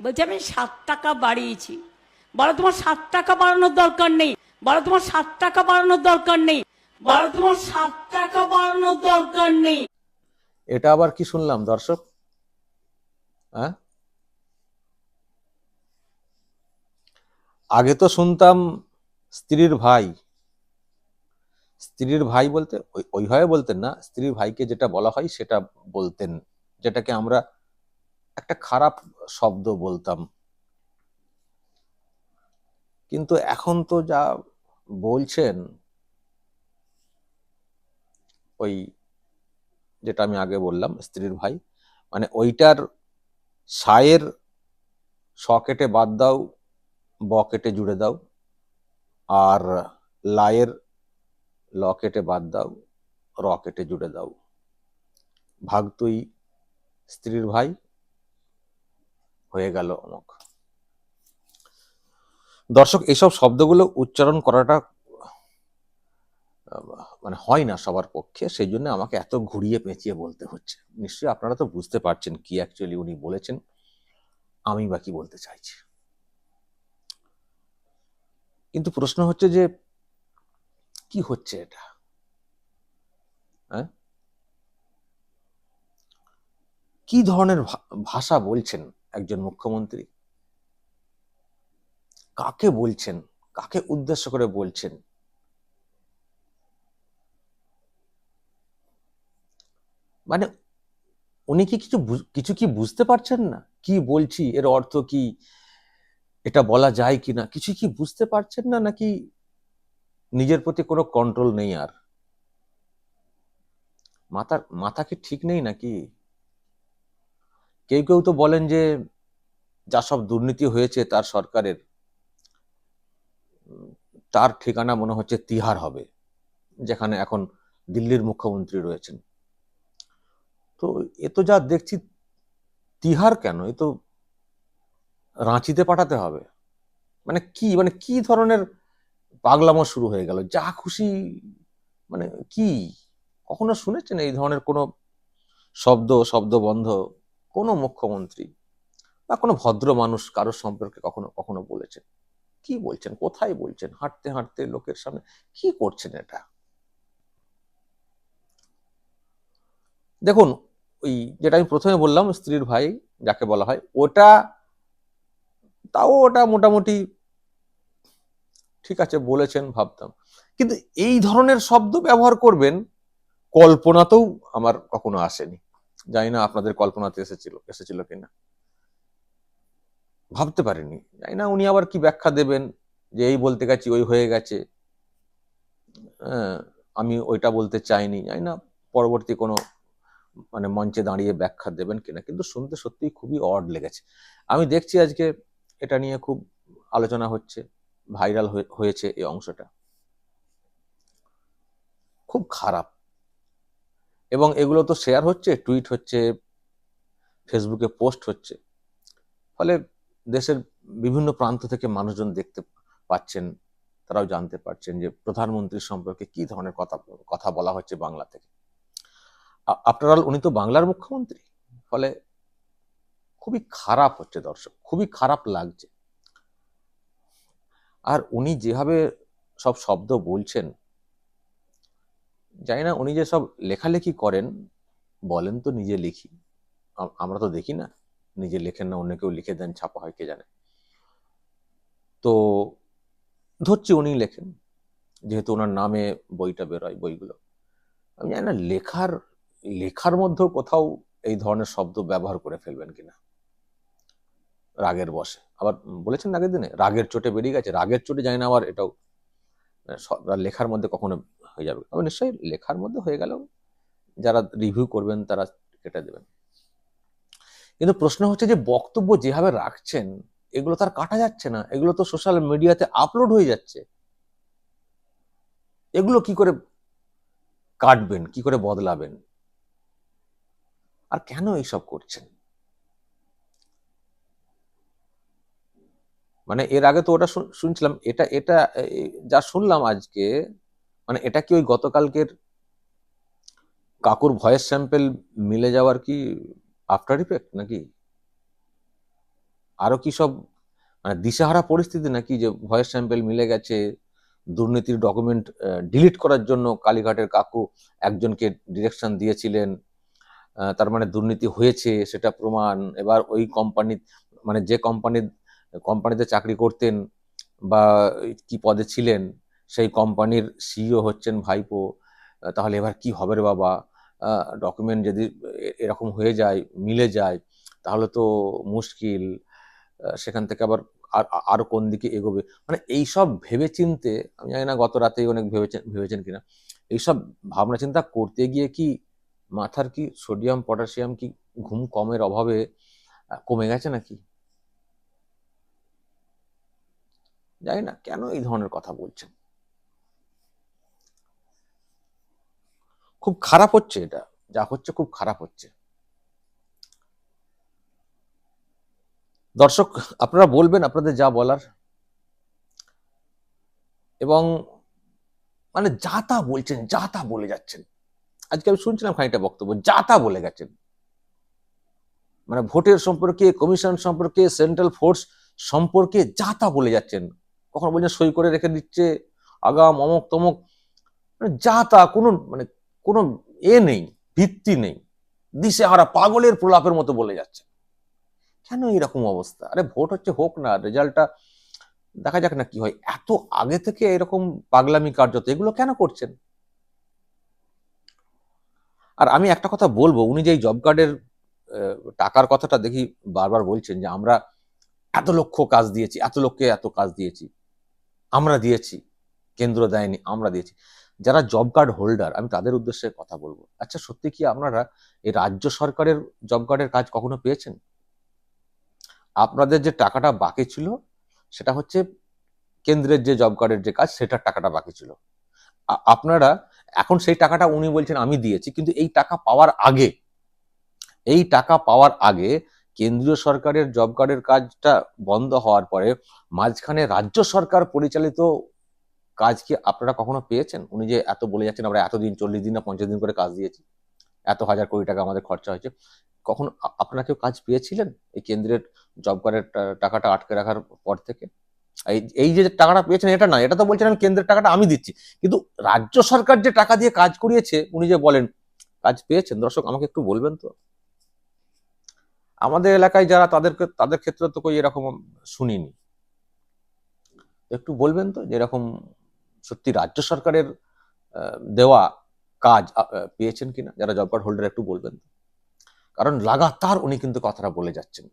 বলছে, আমি সাত টাকা বাড়িয়েছি। বলো, তোমার সাত টাকা বাড়ানোর দরকার নেই। বলো, তোমার সাত টাকা বাড়ানোর দরকার নেই। বলো, তোমার সাত টাকা বাড়ানোর দরকার নেই। এটা আবার কি শুনলাম, দর্শক? হ্যাঁ? আগে তো শুনতাম স্ত্রীর ভাই। স্ত্রীর ভাই বলতে, ওই- ওইভাবে বলতেন না, স্ত্রীর ভাইকে যেটা বলা হয় সেটা বলতেন, যেটাকে আমরা একটা খারাপ শব্দ বলতাম। কিন্তু এখন তো যা বলছেন, ওই যেটা আমি আগে বললাম, স্ত্রীর ভাই মানে ওইটার সায়ের স কেটে বাদ দাও ব কেটে জুড়ে দাও, আর লায়ের ল কেটে বাদ দাও র কেটে জুড়ে দাও। ভাগ তুই স্ত্রীর ভাই হয়ে গেল অমক। দর্শক এইসব শব্দগুলো উচ্চারণ করাটা মানে হয় না সবার পক্ষে, সেই জন্য আমাকে এত ঘুরিয়ে পেঁচিয়ে বলতে হচ্ছে। নিশ্চয়ই আপনারা তো বুঝতে পারছেন কি অ্যাকচুয়ালি উনি বলেছেন। আমি বা কি বলতে চাইছি। কিন্তু প্রশ্ন হচ্ছে যে, কি হচ্ছে এটা? হ্যাঁ? কি ধরনের ভাষা বলছেন? একজন মুখ্যমন্ত্রী। কাকে বলছেন? কাকে উদ্দেশ্য করে বলছেন? মানে উনি কি কিছু কিছু কি বুঝতে পারছেন না? কি বলছি? এর অর্থ কি? এটা বলা যায় কি না? কিছু কি বুঝতে পারছেন না নাকি নিজের প্রতি কোনো কন্ট্রোল নেই আর? মাথার, মাথা কি ঠিক নেই নাকি? কেউ কেউ তো বলেন যে যা সব দুর্নীতি হয়েছে তার সরকারের, তার ঠিকানা মনে হচ্ছে তিহার হবে, যেখানে এখন দিল্লির মুখ্যমন্ত্রী রয়েছেন। তো এ তো যা দেখছি, তিহার কেন? এ তো রাঁচিতে পাঠাতে হবে। মানে কি মানে কি ধরনের পাগলামো শুরু হয়ে গেল? যা খুশি মানে কি? কখনো শুনেছেন এই ধরনের কোনো শব্দ শব্দবন্ধ কোনো মুখ্যমন্ত্রী বা কোনো ভদ্র মানুষ কারোর সম্পর্কে কখনো কখনো বলেছেন। কি বলছেন? কোথায় বলছেন? হাঁটতে হাঁটতে লোকের সামনে কি করছেন এটা? দেখুন, ওই যেটা আমি প্রথমে বললাম, স্ত্রীর ভাই যাকে বলা হয়, ওটা তাও ওটা মোটামুটি ঠিক আছে বলেছেন, ভাবতাম। কিন্তু এই ধরনের শব্দ ব্যবহার করবেন কল্পনাতেও আমার কখনো আসেনি। জানি না আপনাদের কল্পনাতে এসেছিল এসেছিল কিনা। ভাবতে পারিনি। জানি না উনি আবার কি ব্যাখ্যা দেবেন, যে এই বলতে গেছি, ওই হয়ে গেছে। আমি ওইটা বলতে চাইনি। জানি না পরবর্তী কোনো মানে মঞ্চে দাঁড়িয়ে ব্যাখ্যা দেবেন কিনা, কিন্তু শুনতে সত্যিই খুবই অড লেগেছে। আমি দেখছি আজকে, এটা নিয়ে খুব আলোচনা হচ্ছে ভাইরাল হয়েছে এই অংশটা। খুব খারাপ। এবং এগুলো তো শেয়ার হচ্ছে টুইট হচ্ছে ফেসবুকে পোস্ট হচ্ছে। ফলে দেশের বিভিন্ন প্রান্ত থেকে মানুষজন দেখতে পাচ্ছেন, তারাও জানতে পারছেন যে প্রধানমন্ত্রীর সম্পর্কে কি ধরনের কথা কথা বলা হচ্ছে বাংলা থেকে। আফটার অল উনি তো বাংলার মুখ্যমন্ত্রী, ফলে খুবই খারাপ হচ্ছে দর্শক, খুবই খারাপ লাগছে। আর উনি যেভাবে সব শব্দ বলছেন জানি না, উনি যে সব লেখালেখি করেন, বলেন তো নিজে লিখি। আমরা তো দেখি না, নিজে লেখেন না, অন্য কেউ লিখে দেন, ছাপা হয়, কে জানে। তো ধরছি উনি লেখেন, যেহেতু ওনার নামে বইটা বেরোয়, বইগুলো। আমি জানি না, লেখার লেখার মধ্যেও কোথাও এই ধরনের শব্দ ব্যবহার করে ফেলবেন কিনা। রাগের বসে আবার বলেছেন আগের দিনে, রাগের চোটে বেরিয়ে গেছে, রাগের চোটে জানি না আবার এটাও লেখার মধ্যে কখনো হয়ে যাবে। তবে নিশ্চয়ই লেখার মধ্যে হয়ে গেলেও যারা রিভিউ করবেন, তারা কেটে দেবেন। কিন্তু প্রশ্ন হচ্ছে যে, বক্তব্য যেভাবে রাখছেন, এগুলো তার কাটা যাচ্ছে না। এগুলো তো সোশ্যাল মিডিয়াতে আপলোড হয়ে যাচ্ছে। এগুলো কি করে কাটবেন, কি করে বদলাবেন? আর কেন এইসব করছেন? মানে এর আগে তো ওটা শুন- শুনছিলাম। এটা এটা যা শুনলাম আজকে মানে এটা কি ওই গতকালকের কাকুর ভয়েস স্যাম্পেল মিলে যাওয়ার কি আফটার ইফেক্ট নাকি? আরও কি সব মানে দিশাহারা পরিস্থিতি নাকি যে ভয়েস স্যাম্পেল মিলে গেছে, দুর্নীতির ডকুমেন্ট ডিলিট করার জন্য কালীঘাটের কাকু একজনকে ডিরেকশন দিয়েছিলেন তার মানে দুর্নীতি হয়েছে, সেটা প্রমাণ, এবার ওই কোম্পানি মানে যে কোম্পানির কোম্পানিতে চাকরি করতেন বা কি পদে ছিলেন সেই কোম্পানির সিইও হচ্ছেন ভাইপো। তাহলে এবার কি হবে রে বাবা? ডকুমেন্ট যদি এরকম হয়ে যায়, মিলে যায়, তাহলে তো মুশকিল। সেখান থেকে আবার আর আর- আরও কোন দিকে এগোবে? মানে এইসব ভেবে চিনতে আমি জানি না গত রাতেই অনেক ভেবেছেন ভেবেছেন কিনা, এইসব ভাবনা চিন্তা করতে গিয়ে কি মাথার কি সোডিয়াম, পটাশিয়াম কি ঘুম কমের অভাবে কমে গেছে নাকি? জানি না, কেন এই ধরনের কথা বলছেন? খুব খারাপ হচ্ছে এটা, যা হচ্ছে খুব খারাপ হচ্ছে। দর্শক, আপনারা বলবেন আপনাদের যা বলার। এবং মানে যা তা বলছেন, যা তা বলে যাচ্ছেন। আজকে আমি শুনছিলাম খানিকটা বক্তব্য, যা তা বলে গেছেন। মানে ভোটের সম্পর্কে, কমিশন সম্পর্কে, সেন্ট্রাল ফোর্স সম্পর্কে যা তা বলে যাচ্ছেন। কখনো বলছেন সই করে রেখে দিচ্ছে, আগাম অমক তমক। মানে যা তা, কোনো মানে কোনো এ নেই, ভিত্তি নেই। দিশেহারা পাগলের প্রলাপের মতো বলে যাচ্ছে। কেন এরকম অবস্থা? আরে ভোট হচ্ছে হোক না, রেজাল্টটা দেখা যাক না কি হয়। এত আগে থেকে এরকম পাগলামি কার্যত, এগুলো কেন করছেন? আর আমি একটা কথা বলব, উনি যে জব কার্ডের টাকার কথাটা দেখি বারবার বলছেন যে, আমরা এত লক্ষ কাজ দিয়েছি, এত লক্ষে এত কাজ দিয়েছি। আমরা দিয়েছি, কেন্দ্র দেয়নি, আমরা দিয়েছি। যারা জব কার্ড হোল্ডার আমি তাদের উদ্দেশ্যে কথা বলব। আচ্ছা সত্যি কি আপনারা এই রাজ্য সরকারের জব কার্ডের কাজ কখনো পেয়েছেন? আপনাদের যে টাকাটা বাকি ছিল, সেটা হচ্ছে কেন্দ্রের যে জব কার্ডের যে কাজ, সেটার টাকাটা বাকি ছিল। আপনারা এখন সেই টাকাটা উনি বলছেন, আমি দিয়েছি। কিন্তু এই টাকা পাওয়ার আগে, এই টাকা পাওয়ার আগে কেন্দ্রীয় সরকারের জব কার্ডের কাজটা বন্ধ হওয়ার পরে, মাঝখানে রাজ্য সরকার পরিচালিত কাজ কি আপনারা কখনো পেয়েছেন? উনি যে এত বলে যাচ্ছেন, আমরা এতদিন, চল্লিশ দিন না পঞ্চাশ দিন করে কাজ দিয়েছি, এত হাজার কোটি টাকা আমাদের খরচা হয়েছে। কখন আপনারা কেউ কাজ পেয়েছিলেন এই কেন্দ্রের জব কার্ডের টাকাটা আটকে রাখার পর থেকে? এই এই যে টাকাটা পেয়েছেন, এটা না এটা তো বলছেন আমি কেন্দ্রের টাকাটা আমি দিচ্ছি। কিন্তু রাজ্য সরকার যে টাকা দিয়ে কাজ করিয়েছে, উনি যে বলেন, কাজ পেয়েছেন? দর্শক, আমাকে একটু বলবেন তো? আমাদের এলাকায় যারা তাদেরকে তাদের ক্ষেত্রে তো কই এরকম শুনিনি। একটু বলবেন তো যে এরকম সত্যি রাজ্য সরকারের দেওয়া কাজ পেয়েছেন কিনা, যারা জব কার্ড হোল্ডার একটু বলবেন। কারণ লাগাতার উনি কিন্তু কথাটা বলে যাচ্ছেন।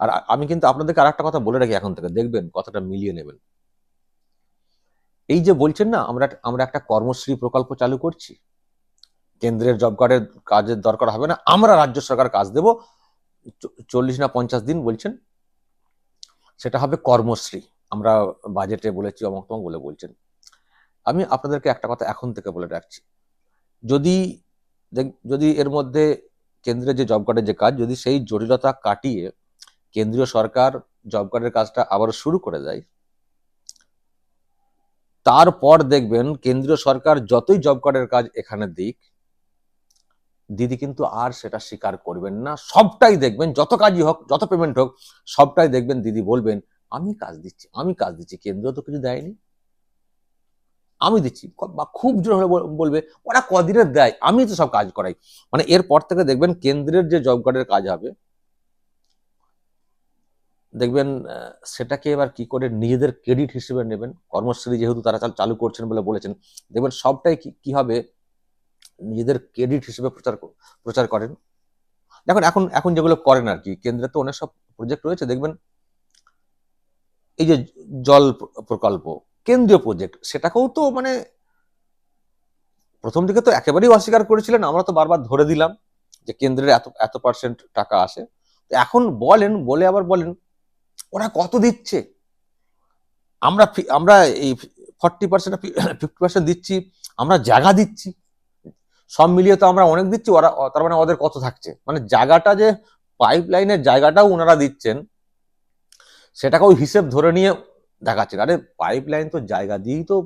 আর আমি কিন্তু আপনাদেরকে আর কথা বলে রাখি এখন থেকে, দেখবেন কথাটা মিলিয়ে নেবেন। এই যে বলছেন না, আমরা আমরা একটা কর্মশ্রী প্রকল্প চালু করছি। কেন্দ্রের জব কার্ডের কাজের দরকার হবে না, আমরা রাজ্য সরকার কাজ দেব। চল্লিশ না পঞ্চাশ দিন বলছেন, সেটা হবে কর্মশ্রী। আমরা বাজেটে বলেছি, অমক তমক বলে বলছেন। আমি আপনাদেরকে একটা কথা এখন থেকে বলে রাখছি। যদি যদি এর মধ্যে কেন্দ্রের যে জব কার্ডের যে কাজ, যদি সেই জটিলতা কাটিয়ে কেন্দ্রীয় সরকার জব কার্ডের কাজটা আবার শুরু করে দেয়, তারপর দেখবেন কেন্দ্রীয় সরকার যতই জব কার্ডের কাজ এখানে দিক, দিদি কিন্তু আর সেটা স্বীকার করবেন না। সবটাই দেখবেন, যত কাজই হোক, যত পেমেন্ট হোক, সবটাই দেখবেন দিদি বলবেন আমি কাজ দিচ্ছি, আমি কাজ দিচ্ছি, কেন্দ্র তো কিছু দেয়নি। আমি দিচ্ছি বা খুব জোর হলে বলবে, ওরা কদিনের দেয়, আমি তো সব কাজ করাই। মানে এরপর থেকে দেখবেন কেন্দ্রের যে জব কার্ডের কাজ হবে, দেখবেন সেটাকে এবার কি করে নিজেদের ক্রেডিট হিসেবে নেবেন। কর্মশ্রী যেহেতু তারা চাল- করছেন বলে বলেছেন, দেখবেন সবটাই কি হবে? নিজেদের ক্রেডিট হিসেবে প্রচার প্রচার করেন। দেখুন, এখন এখন যেগুলো করেন আর কি, কেন্দ্রে তো অনেক সব প্রজেক্ট রয়েছে, দেখবেন এই যে জল প্র- প্রকল্প, কেন্দ্রীয় প্রজেক্ট সেটাকেও তো মানে প্রথম দিকে তো একেবারেই অস্বীকার করেছিলেন, আমরা তো বারবার ধরে দিলাম যে কেন্দ্রের এত এত পার্সেন্ট টাকা আসে। এখন বলেন, বলে আবার বলেন, ওরা কত দিচ্ছে? আমরা আমরা এই ফর্টি পার্সেন্ট ফিফটি পার্সেন্ট দিচ্ছি, আমরা জায়গা দিচ্ছি। সব মিলিয়ে তো আমরা অনেক দিচ্ছি, ওরা, তার মানে ওদের কত থাকছে? মানে জায়গাটা যে পাইপ লাইনের জায়গাটাও ওনারা দিচ্ছেন সেটাকেও হিসেব ধরে নিয়ে দেখাচ্ছেন আরে পাইপ লাইন তো জায়গা দিয়েই তো,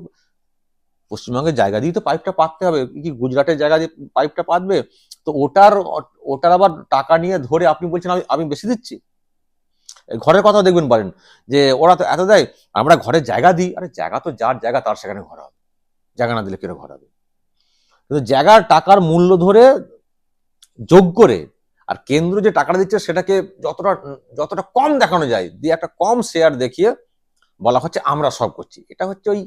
পশ্চিমবঙ্গের জায়গা দিয়েই তো পাইপটা পাততে হবে। কি গুজরাটের জায়গা দিয়ে পাইপটা পাতবে? তো ওটার ওটার আবার টাকা নিয়ে ধরে আপনি বলছেন আমি আমি বেশি দিচ্ছি? ঘরের কথা দেখবেন বলেন, যে ওরা তো এত দেয়, আমরা ঘরের জায়গা দিই। আরে জায়গা তো যার জায়গা, তার সেখানে ঘর হবে। জায়গা না দিলে কেন ঘর হবে? কিন্তু জায়গার টাকার মূল্য ধরে যোগ করে আর কেন্দ্র যে টাকাটা দিচ্ছে সেটাকে যতটা যতটা কম দেখানো যায়, দিয়ে একটা কম শেয়ার দেখিয়ে বলা হচ্ছে আমরা সব করছি। এটা হচ্ছে ওই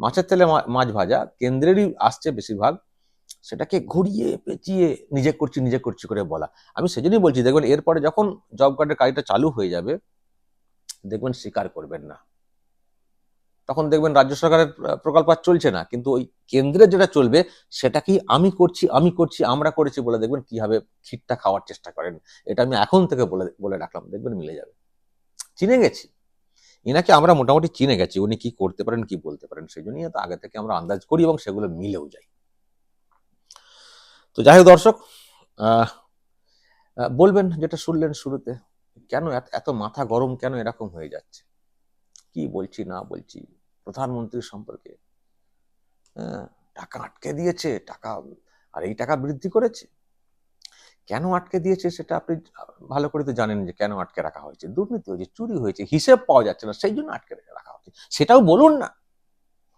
মাছের তেলে মাছ ভাজা, কেন্দ্রেরই আসছে বেশিরভাগ। সেটাকে ঘুরিয়ে পেঁচিয়ে নিজে করছি নিজে করছি করে বলা। আমি সেজন্যই বলছি, দেখবেন এরপরে যখন জব কার্ডের কাজটা চালু হয়ে যাবে, দেখবেন স্বীকার করবেন না। তখন দেখবেন রাজ্য সরকারের প্রকল্প আর চলছে না। কিন্তু ওই কেন্দ্রের যেটা চলবে, সেটাকেই আমি করছি আমি করছি, আমরা করেছি বলে দেখবেন কীভাবে খিটটা খাওয়ার চেষ্টা করেন। এটা আমি এখন থেকে বলে বলে রাখলাম, দেখবেন মিলে যাবে। চিনে গেছি। ইনাকে আমরা মোটামুটি চিনে গেছি, উনি কি করতে পারেন, কি বলতে পারেন, সেই জন্যই হয়তো আগে থেকে আমরা আন্দাজ করি এবং সেগুলো মিলেও যাই তো যাই হোক দর্শক বলবেন যেটা শুনলেন শুরুতে, কেন এত মাথা গরম কেন এরকম হয়ে যাচ্ছে? কি বলছি, না বলছি? প্রধানমন্ত্রীর সম্পর্কে। হ্যাঁ, টাকা আটকে দিয়েছে টাকা আর এই টাকা বৃদ্ধি করেছে। কেন আটকে দিয়েছে সেটা আপনি ভালো করে তো জানেন যে কেন আটকে রাখা হয়েছে। দুর্নীতি হয়েছে চুরি হয়েছে হিসেব পাওয়া যাচ্ছে না সেই জন্য আটকে রাখা হচ্ছে। সেটাও বলুন না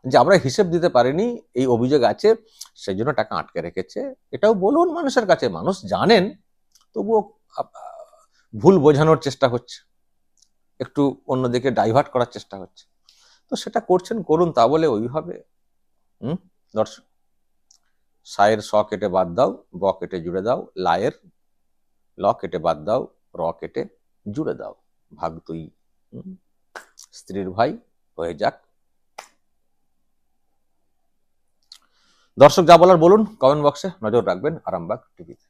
যে আমরা হিসেব দিতে পারিনি এই অভিযোগ আছে সেই জন্য টাকা আটকে রেখেছে। এটাও বলুন মানুষের কাছে মানুষ জানেন তবুও ভুল বোঝানোর চেষ্টা হচ্ছে। একটু অন্যদিকে ডাইভার্ট করার চেষ্টা হচ্ছে। তো সেটা করছেন, করুন, তা বলে ওইভাবে হুম? দর্শক, সায়ের স কেটে বাদ দাও, ব কেটে জুড়ে দাও, লায়ের ল কেটে বাদ দাও, র কেটে জুড়ে দাও ভাগ তুই? স্ত্রীর ভাই, হয়ে যাক। দর্শক, যা বলার বলুন কমেন্ট বক্সে নজর রাখবেন, আরামবাগ টিভিতে।